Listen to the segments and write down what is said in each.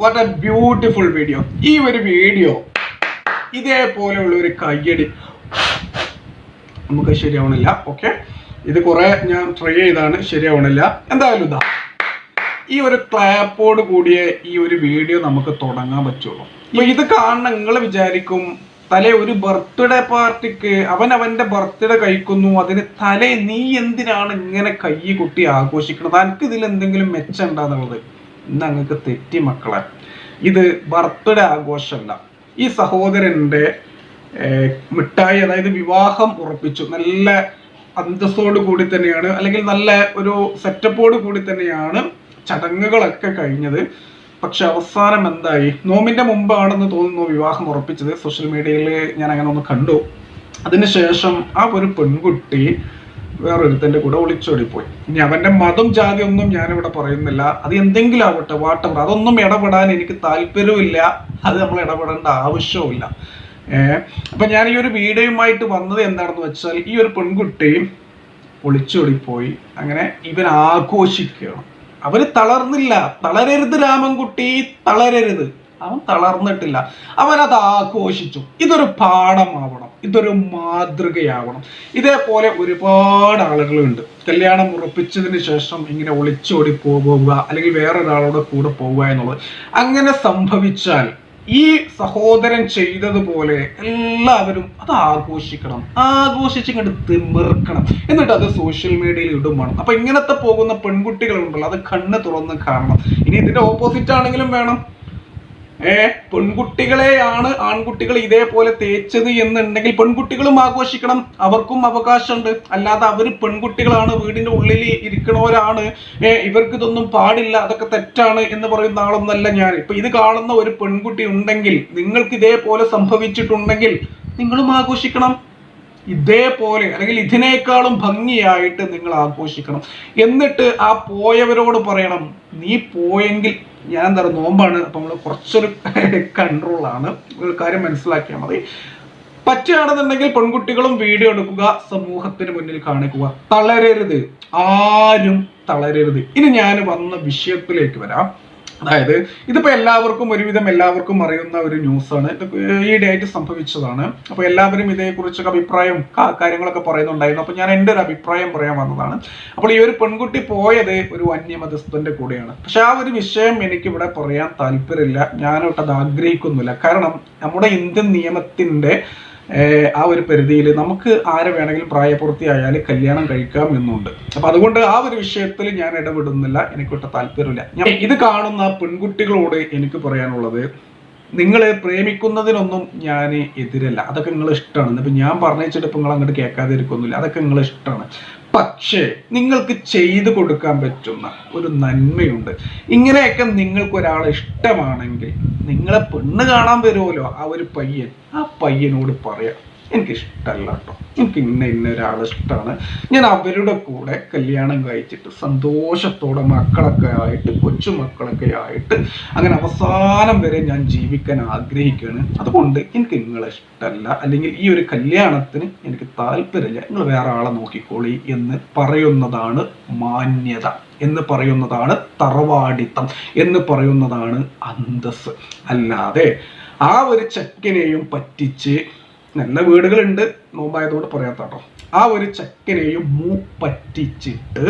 What A beautiful video ഈ ഒരു video ഇതേപോലെയുള്ള ഒരു കയ്യടി. നമുക്ക് ശരിയാവണില്ല ഓക്കെ ഇത് കുറേ ഞാൻ ട്രൈ ചെയ്താണ് ശരിയാവണില്ല. എന്തായാലും ഇതാ ഈ ഒരു ക്ലാപ്പോട് കൂടിയ ഈ ഒരു വീഡിയോ നമുക്ക് തുടങ്ങാൻ പറ്റുള്ളൂ. അപ്പൊ ഇത് കാണണം നിങ്ങൾ വിചാരിക്കും തലേ ഒരു ബർത്ത്ഡേ പാർട്ടിക്ക് അവൻ അവന്റെ ബർത്ത്ഡേ കഴിക്കുന്നു. അതിന് തലേ നീ എന്തിനാണ് ഇങ്ങനെ കൈ കുട്ടി ആഘോഷിക്കുന്നത്? അനക്ക് ഇതിൽ എന്തെങ്കിലും മെച്ചം ഉണ്ടാന്നുള്ളത് ഇന്ന് അങ്ങക്ക് തെറ്റി മക്കളെ. ഇത് ബർത്ത്ഡേ ആഘോഷമല്ല. ഈ സഹോദരന്റെ മിഠായി അതായത് വിവാഹം ഉറപ്പിച്ചു. നല്ല അന്തസ്സോട് കൂടി തന്നെയാണ് അല്ലെങ്കിൽ നല്ല ഒരു സെറ്റപ്പോട് കൂടി തന്നെയാണ് ചടങ്ങുകളൊക്കെ കഴിഞ്ഞത്. പക്ഷെ അവസാനം എന്തായി? നോമിന്റെ മുമ്പാണെന്ന് തോന്നുന്നു വിവാഹം ഉറപ്പിച്ചത്. സോഷ്യൽ മീഡിയയിൽ ഞാൻ അങ്ങനെ ഒന്ന് കണ്ടു. അതിനുശേഷം ആ ഒരു പെൺകുട്ടി വേറൊരുത്തന്റെ കൂടെ ഒളിച്ചോടിപ്പോയി. ഇനി അവന്റെ മതം ജാതി ഒന്നും ഞാനിവിടെ പറയുന്നില്ല. അത് എന്തെങ്കിലും ആവട്ടെ വാട്ടവർ അതൊന്നും ഇടപെടാൻ എനിക്ക് താല്പര്യമില്ല അത് നമ്മൾ ഇടപെടേണ്ട ആവശ്യവുമില്ല. ഏഹ് ഞാൻ ഈ ഒരു വീഡിയോയുമായിട്ട് വന്നത് എന്താണെന്ന് വെച്ചാൽ ഈ ഒരു പെൺകുട്ടി ഒളിച്ചോടിപ്പോയി. അങ്ങനെ ഇവൻ ആഘോഷിക്കുകയാണ്. അവർ തളർന്നില്ല. തളരരുത് രാമൻകുട്ടി തളരരുത്. അവൻ തളർന്നിട്ടില്ല. അവൻ അത് ആഘോഷിച്ചു. ഇതൊരു പാഠമാവണം. ഇതൊരു മാതൃകയാവണം. ഇതേപോലെ ഒരുപാട് ആളുകളുണ്ട്. കല്യാണം ഉറപ്പിച്ചതിന് ശേഷം ഇങ്ങനെ ഒളിച്ചോടി പോകുക അല്ലെങ്കിൽ വേറൊരാളോട് കൂടെ പോവുക എന്നുള്ളത്. അങ്ങനെ സംഭവിച്ചാൽ ഈ സഹോദരൻ ചെയ്തതുപോലെ എല്ലാവരും അത് ആഘോഷിക്കണം. ആഘോഷിച്ച് ഇങ്ങോട്ട് തിമിർക്കണം. എന്നിട്ട് അത് സോഷ്യൽ മീഡിയയിൽ ഇടും വേണം. അപ്പൊ ഇങ്ങനത്തെ പോകുന്ന പെൺകുട്ടികളുണ്ടല്ലോ അത് കണ്ണ് തുറന്ന് കാണണം. ഇനി ഇതിന്റെ ഓപ്പോസിറ്റ് ആണെങ്കിലും വേണം. ഏ? പെൺകുട്ടികളെയാണ് ആൺകുട്ടികൾ ഇതേപോലെ തേച്ചത് എന്നുണ്ടെങ്കിൽ പെൺകുട്ടികളും ആഘോഷിക്കണം. അവർക്കും അവകാശമുണ്ട്. അല്ലാതെ അവർ പെൺകുട്ടികളാണ് വീടിന്റെ ഉള്ളിൽ ഇരിക്കണവരാണ്. ഏ ഇവർക്ക് ഇതൊന്നും പാടില്ല അതൊക്കെ തെറ്റാണ് എന്ന് പറയുന്ന ആളൊന്നല്ല ഞാൻ. ഇപ്പൊ ഇത് കാണുന്ന ഒരു പെൺകുട്ടി ഉണ്ടെങ്കിൽ നിങ്ങൾക്ക് ഇതേപോലെ സംഭവിച്ചിട്ടുണ്ടെങ്കിൽ നിങ്ങളും ആഘോഷിക്കണം. ഇതേപോലെ അല്ലെങ്കിൽ ഇതിനേക്കാളും ഭംഗിയായിട്ട് നിങ്ങൾ ആഘോഷിക്കണം. എന്നിട്ട് ആ പോയവരോട് പറയണം നീ പോയെങ്കിൽ ഞാൻ എന്താ നോമ്പാണ് അപ്പം നമ്മൾ കുറച്ചൊരു കൺട്രോളാണ് ഒരു കാര്യം മനസ്സിലാക്കിയാൽ മതി. പറ്റുകയാണെന്നുണ്ടെങ്കിൽ പെൺകുട്ടികളും വീഡിയോ എടുക്കുക സമൂഹത്തിന് മുന്നിൽ കാണിക്കുക. തളരരുത്. ആരും തളരരുത്. ഇനി ഞാൻ വന്ന വിഷയത്തിലേക്ക് വരാം. അതായത് ഇതിപ്പോ എല്ലാവർക്കും ഒരുവിധം എല്ലാവർക്കും അറിയുന്ന ഒരു ന്യൂസാണ്. ഇത് ഡേറ്റ് സംഭവിച്ചതാണ്. അപ്പൊ എല്ലാവരും ഇതേക്കുറിച്ചൊക്കെ അഭിപ്രായം കാര്യങ്ങളൊക്കെ പറയുന്നുണ്ടായിരുന്നു. അപ്പൊ ഞാൻ എന്റെ ഒരു അഭിപ്രായം പറയാൻ വന്നതാണ്. അപ്പോൾ ഈ ഒരു പെൺകുട്ടി പോയത് ഒരു അന്യമതസ്ഥന്റെ കൂടെയാണ്. പക്ഷെ ആ ഒരു വിഷയം എനിക്ക് ഇവിടെ പറയാൻ താല്പര്യമില്ല. ഞാനോട്ടത് ആഗ്രഹിക്കുന്നില്ല. കാരണം നമ്മുടെ ഇന്ത്യൻ നിയമത്തിന്റെ ഏഹ് ആ ഒരു പരിധിയിൽ നമുക്ക് ആരെ വേണമെങ്കിലും പ്രായപൂർത്തിയായാൽ കല്യാണം കഴിക്കാം എന്നുണ്ട്. അപ്പൊ അതുകൊണ്ട് ആ ഒരു വിഷയത്തിൽ ഞാൻ ഇടപെടുന്നില്ല എനിക്കൊട്ട് താല്പര്യമില്ല. ഞാൻ ഇത് കാണുന്ന പെൺകുട്ടികളോട് എനിക്ക് പറയാനുള്ളത് നിങ്ങളെ പ്രേമിക്കുന്നതിനൊന്നും ഞാൻ എതിരല്ല. അതൊക്കെ നിങ്ങൾ ഇഷ്ടമാണ് ഇപ്പൊ ഞാൻ പറഞ്ഞിട്ട് ഇപ്പൊ നിങ്ങൾ അങ്ങോട്ട് കേൾക്കാതിരിക്കൊന്നുമില്ല. അതൊക്കെ നിങ്ങൾ ഇഷ്ടമാണ് പക്ഷേ നിങ്ങൾക്ക് ചെയ്തു കൊടുക്കാൻ പറ്റുന്ന ഒരു നന്മയുണ്ട്. ഇങ്ങനെയൊക്കെ നിങ്ങൾക്ക് ഒരാൾ ഇഷ്ടമാണെങ്കിൽ നിങ്ങളെ പെണ്ണ് കാണാൻ വരുമല്ലോ ആ ഒരു പയ്യൻ. ആ പയ്യനോട് പറയാം. എനിക്ക് ഇഷ്ടമല്ല കേട്ടോ. എനിക്ക് ഇന്ന ഇന്ന ഒരാളെ ഇഷ്ടമാണ്. ഞാൻ അവരുടെ കൂടെ കല്യാണം കഴിച്ചിട്ട് സന്തോഷത്തോടെ മക്കളൊക്കെ ആയിട്ട് കൊച്ചുമക്കളൊക്കെ ആയിട്ട് അങ്ങനെ അവസാനം വരെ ഞാൻ ജീവിക്കാൻ ആഗ്രഹിക്കുകയാണ്. അതുകൊണ്ട് എനിക്ക് നിങ്ങളെ ഇഷ്ടമല്ല. അല്ലെങ്കിൽ ഈ ഒരു കല്യാണത്തിന് എനിക്ക് താല്പര്യമില്ല. നിങ്ങൾ വേറെ ആളെ നോക്കിക്കോളി എന്ന് പറയുന്നതാണ് മാന്യത. എന്ന് പറയുന്നതാണ് തറവാടിത്തം. എന്ന് പറയുന്നതാണ് അന്തസ് അല്ലാതെ ആ ഒരു ചെക്കനെയും പറ്റിച്ച് നല്ല വീടുകളുണ്ട്. നോമ്പായതോട് പറയാത്ത കേട്ടോ ആ ഒരു ചെക്കനെയും മൂപ്പറ്റിച്ചിട്ട്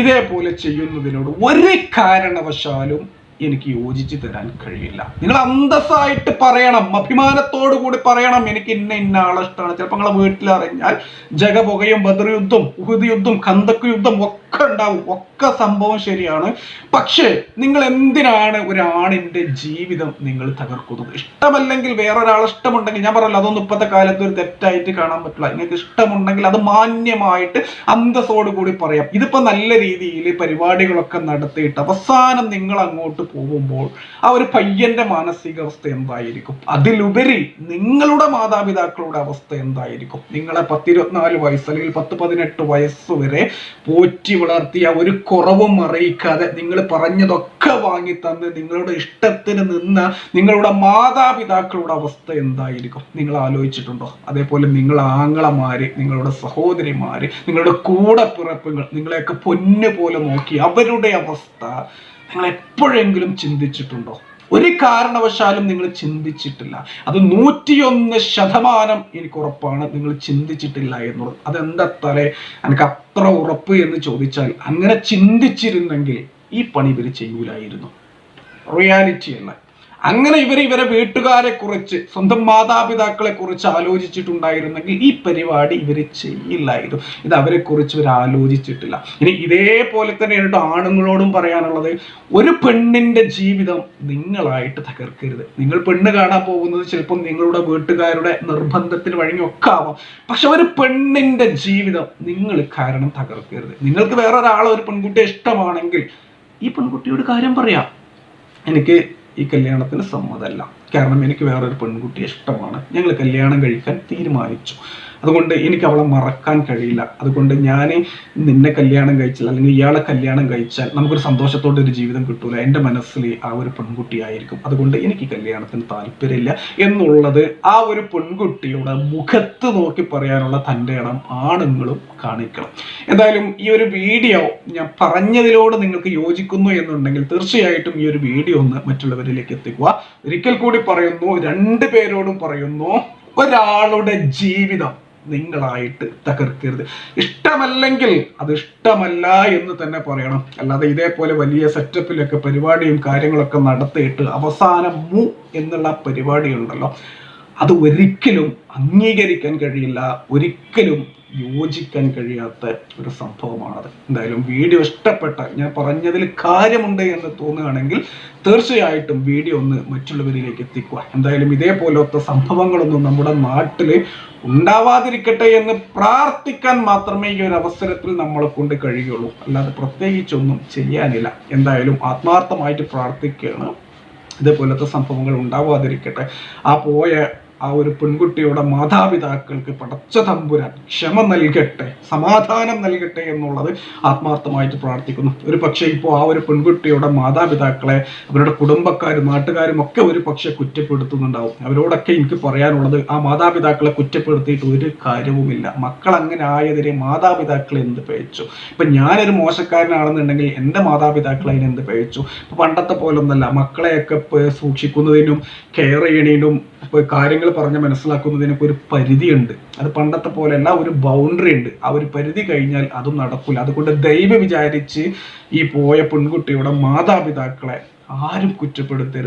ഇതേപോലെ ചെയ്യുന്നതിനോട് ഒരു കാരണവശാലും എനിക്ക് യോജിച്ച് തരാൻ കഴിയില്ല. നിങ്ങൾ അന്തസ്സായിട്ട് പറയണം. അഭിമാനത്തോടു കൂടി പറയണം. എനിക്ക് ഇന്ന ഇന്ന ആളെ ഇഷ്ടമാണ് ചിലപ്പോൾ നിങ്ങളെ വീട്ടിലറിഞ്ഞാൽ ജഗപുകയും ബദർ യുദ്ധം ഉഹുദ് യുദ്ധം കന്തക്ക് യുദ്ധം ഒക്കെ ഉണ്ടാവും ഒക്കെ സംഭവം ശരിയാണ്. പക്ഷേ നിങ്ങൾ എന്തിനാണ് ഒരാണിന്റെ ജീവിതം നിങ്ങൾ തകർക്കുന്നത്? ഇഷ്ടമല്ലെങ്കിൽ വേറൊരാൾ ഇഷ്ടമുണ്ടെങ്കിൽ ഞാൻ പറയല്ലോ അതൊന്നും ഇപ്പോഴത്തെ കാലത്ത് ഒരു തെറ്റായിട്ട് കാണാൻ പറ്റില്ല. നിങ്ങൾക്ക് ഇഷ്ടമുണ്ടെങ്കിൽ അത് മാന്യമായിട്ട് അന്തസ്സോട് കൂടി പറയാം. ഇതിപ്പോ നല്ല രീതിയിൽ പരിപാടികളൊക്കെ നടത്തിയിട്ട് അവസാനം നിങ്ങൾ അങ്ങോട്ട് പോകുമ്പോൾ ആ ഒരു പയ്യന്റെ മാനസികാവസ്ഥ എന്തായിരിക്കും? അതിലുപരി നിങ്ങളുടെ മാതാപിതാക്കളുടെ അവസ്ഥ എന്തായിരിക്കും? നിങ്ങളെ പത്തിരുപത്തിനാല് വയസ്സ് അല്ലെങ്കിൽ പത്ത് പതിനെട്ട് വയസ്സ് വരെ പോറ്റി വളർത്തിയ ഒരു കുറവും അറിയിക്കാതെ നിങ്ങൾ പറഞ്ഞതൊക്കെ വാങ്ങി തന്ന് നിങ്ങളുടെ ഇഷ്ടത്തിന് നിന്ന നിങ്ങളുടെ മാതാപിതാക്കളുടെ അവസ്ഥ എന്തായിരിക്കും? നിങ്ങൾ ആലോചിച്ചിട്ടുണ്ടോ? അതേപോലെ നിങ്ങൾ ആങ്ങളമാര് നിങ്ങളുടെ സഹോദരിമാര് നിങ്ങളുടെ കൂടെ പിറപ്പുകൾ നിങ്ങളെയൊക്കെ പൊന്നു പോലെ നോക്കി അവരുടെ അവസ്ഥ നിങ്ങൾ എപ്പോഴെങ്കിലും ചിന്തിച്ചിട്ടുണ്ടോ? ഒരു കാരണവശാലും നിങ്ങൾ ചിന്തിച്ചിട്ടില്ല. അത് നൂറ്റിയൊന്ന് ശതമാനം എനിക്ക് ഉറപ്പാണ് നിങ്ങൾ ചിന്തിച്ചിട്ടില്ല എന്നുള്ളത്. അതെന്താ എനിക്ക് അത്ര ഉറപ്പ് എന്ന് ചോദിച്ചാൽ അങ്ങനെ ചിന്തിച്ചിരുന്നെങ്കിൽ ഈ പണി ഇവർ ചെയ്യൂലായിരുന്നു. റിയാലിറ്റി അല്ല. അങ്ങനെ ഇവർ ഇവരെ വീട്ടുകാരെ കുറിച്ച് സ്വന്തം മാതാപിതാക്കളെ കുറിച്ച് ആലോചിച്ചിട്ടുണ്ടായിരുന്നെങ്കിൽ ഈ പരിപാടി ഇവർ ചെയ്യില്ലായിരുന്നു. ഇത് അവരെ കുറിച്ച് ഇവർ ആലോചിച്ചിട്ടില്ല. ഇനി ഇതേപോലെ തന്നെയാണ് ആണുങ്ങളോടും പറയാനുള്ളത്. ഒരു പെണ്ണിന്റെ ജീവിതം നിങ്ങളായിട്ട് തകർക്കരുത്. നിങ്ങൾ പെണ്ണ് കാണാൻ പോകുന്നത് ചിലപ്പോൾ നിങ്ങളുടെ വീട്ടുകാരുടെ നിർബന്ധത്തിന് വഴിഞ്ഞൊക്കെ ആവാം. പക്ഷെ ഒരു പെണ്ണിന്റെ ജീവിതം നിങ്ങൾ കാരണം തകർക്കരുത്. നിങ്ങൾക്ക് വേറൊരാളെ ഒരു പെൺകുട്ടിയെ ഇഷ്ടമാണെങ്കിൽ ഈ പെൺകുട്ടിയോട് കാര്യം പറയാം. എനിക്ക് ഈ കല്യാണത്തിന് സമ്മതമല്ല. കാരണം എനിക്ക് വേറൊരു പെൺകുട്ടിയെ ഇഷ്ടമാണ്. ഞങ്ങൾ കല്യാണം കഴിക്കാൻ തീരുമാനിച്ചു. അതുകൊണ്ട് എനിക്ക് അവളെ മറക്കാൻ കഴിയില്ല. അതുകൊണ്ട് ഞാൻ നിന്നെ കല്യാണം കഴിച്ചാൽ അല്ലെങ്കിൽ ഇയാളെ കല്യാണം കഴിച്ചാൽ നമുക്കൊരു സന്തോഷത്തോടെ ഒരു ജീവിതം കിട്ടൂല. എന്റെ മനസ്സിൽ ആ ഒരു പെൺകുട്ടിയായിരിക്കും അതുകൊണ്ട് എനിക്ക് കല്യാണത്തിന് താല്പര്യമില്ല എന്നുള്ളത് ആ ഒരു പെൺകുട്ടിയുടെ മുഖത്ത് നോക്കി പറയാനുള്ള തന്റെ ഇടം ആണുങ്ങളും കാണിക്കണം. എന്തായാലും ഈ ഒരു വീഡിയോ ഞാൻ പറഞ്ഞതിലോട് നിങ്ങൾക്ക് യോജിക്കുന്നു എന്നുണ്ടെങ്കിൽ തീർച്ചയായിട്ടും ഈ ഒരു വീഡിയോ ഒന്ന് മറ്റുള്ളവരിലേക്ക് എത്തിക്കുക. ഒരിക്കൽ കൂടി പറയുന്നു രണ്ട് പേരോടും പറയുന്നു ഒരാളുടെ ജീവിതം നിങ്ങളായിട്ട് തകർക്കരുത്. ഇഷ്ടമല്ലെങ്കിൽ അത് ഇഷ്ടമല്ല എന്ന് തന്നെ പറയണം. അല്ലാതെ ഇതേപോലെ വലിയ സെറ്റപ്പിലൊക്കെ പരിപാടിയും കാര്യങ്ങളൊക്കെ നടത്തിയിട്ട് അവസാനം മു എന്നുള്ള പരിപാടി ഉണ്ടല്ലോ അത് ഒരിക്കലും അംഗീകരിക്കാൻ കഴിയില്ല ഒരിക്കലും യോജിക്കാൻ കഴിയാത്ത ഒരു സംഭവമാണത്. എന്തായാലും വീഡിയോ ഇഷ്ടപ്പെട്ട ഞാൻ പറഞ്ഞതിൽ കാര്യമുണ്ട് എന്ന് തോന്നുകയാണെങ്കിൽ തീർച്ചയായിട്ടും വീഡിയോ ഒന്ന് മറ്റുള്ളവരിലേക്ക് എത്തിക്കുക. എന്തായാലും ഇതേപോലത്തെ സംഭവങ്ങളൊന്നും നമ്മുടെ നാട്ടിൽ ഉണ്ടാവാതിരിക്കട്ടെ എന്ന് പ്രാർത്ഥിക്കാൻ മാത്രമേ ഈ ഒരു അവസരത്തിൽ നമ്മളെ കൊണ്ട് കഴിയുള്ളൂ. അല്ലാതെ പ്രത്യേകിച്ചൊന്നും ചെയ്യാനില്ല. എന്തായാലും ആത്മാർത്ഥമായിട്ട് പ്രാർത്ഥിക്കുകയാണ്. ഇതേപോലത്തെ സംഭവങ്ങൾ ഉണ്ടാവാതിരിക്കട്ടെ. ആ പോയ ആ ഒരു പെൺകുട്ടിയുടെ മാതാപിതാക്കൾക്ക് പടച്ച തമ്പുരാൻ ക്ഷമ നൽകട്ടെ സമാധാനം നൽകട്ടെ എന്നുള്ളത് ആത്മാർത്ഥമായിട്ട് പ്രാർത്ഥിക്കുന്നു. ഒരു പക്ഷേ ഇപ്പോൾ ആ ഒരു പെൺകുട്ടിയുടെ മാതാപിതാക്കളെ അവരുടെ കുടുംബക്കാരും നാട്ടുകാരും ഒക്കെ ഒരു പക്ഷേ കുറ്റപ്പെടുത്തുന്നുണ്ടാവും. അവരോടൊക്കെ എനിക്ക് പറയാനുള്ളത് ആ മാതാപിതാക്കളെ കുറ്റപ്പെടുത്തിയിട്ട് ഒരു കാര്യവുമില്ല. മക്കൾ അങ്ങനെ ആയതിനെ മാതാപിതാക്കൾ എന്ത് പേച്ചു ഇപ്പൊ ഞാനൊരു മോശക്കാരനാണെന്നുണ്ടെങ്കിൽ എന്റെ മാതാപിതാക്കൾ അതിന് എന്ത് പേച്ചു ഇപ്പൊ പണ്ടത്തെ പോലൊന്നല്ല. മക്കളെയൊക്കെ സൂക്ഷിക്കുന്നതിനും കെയർ ചെയ്യണതിനും ഇപ്പൊ പറഞ്ഞ് മനസ്സിലാക്കുന്നതിനൊക്കെ ഒരു പരിധിയുണ്ട്. അത് പണ്ടത്തെ പോലെയല്ല ഒരു ബൗണ്ടറി ഉണ്ട്. ആ ഒരു പരിധി കഴിഞ്ഞാൽ അതും നടക്കില്ല അതുകൊണ്ട് ദൈവം വിചാരിച്ച് ഈ പോയ പെൺകുട്ടിയുടെ മാതാപിതാക്കളെ ആരും കുറ്റപ്പെടുത്തരുത്.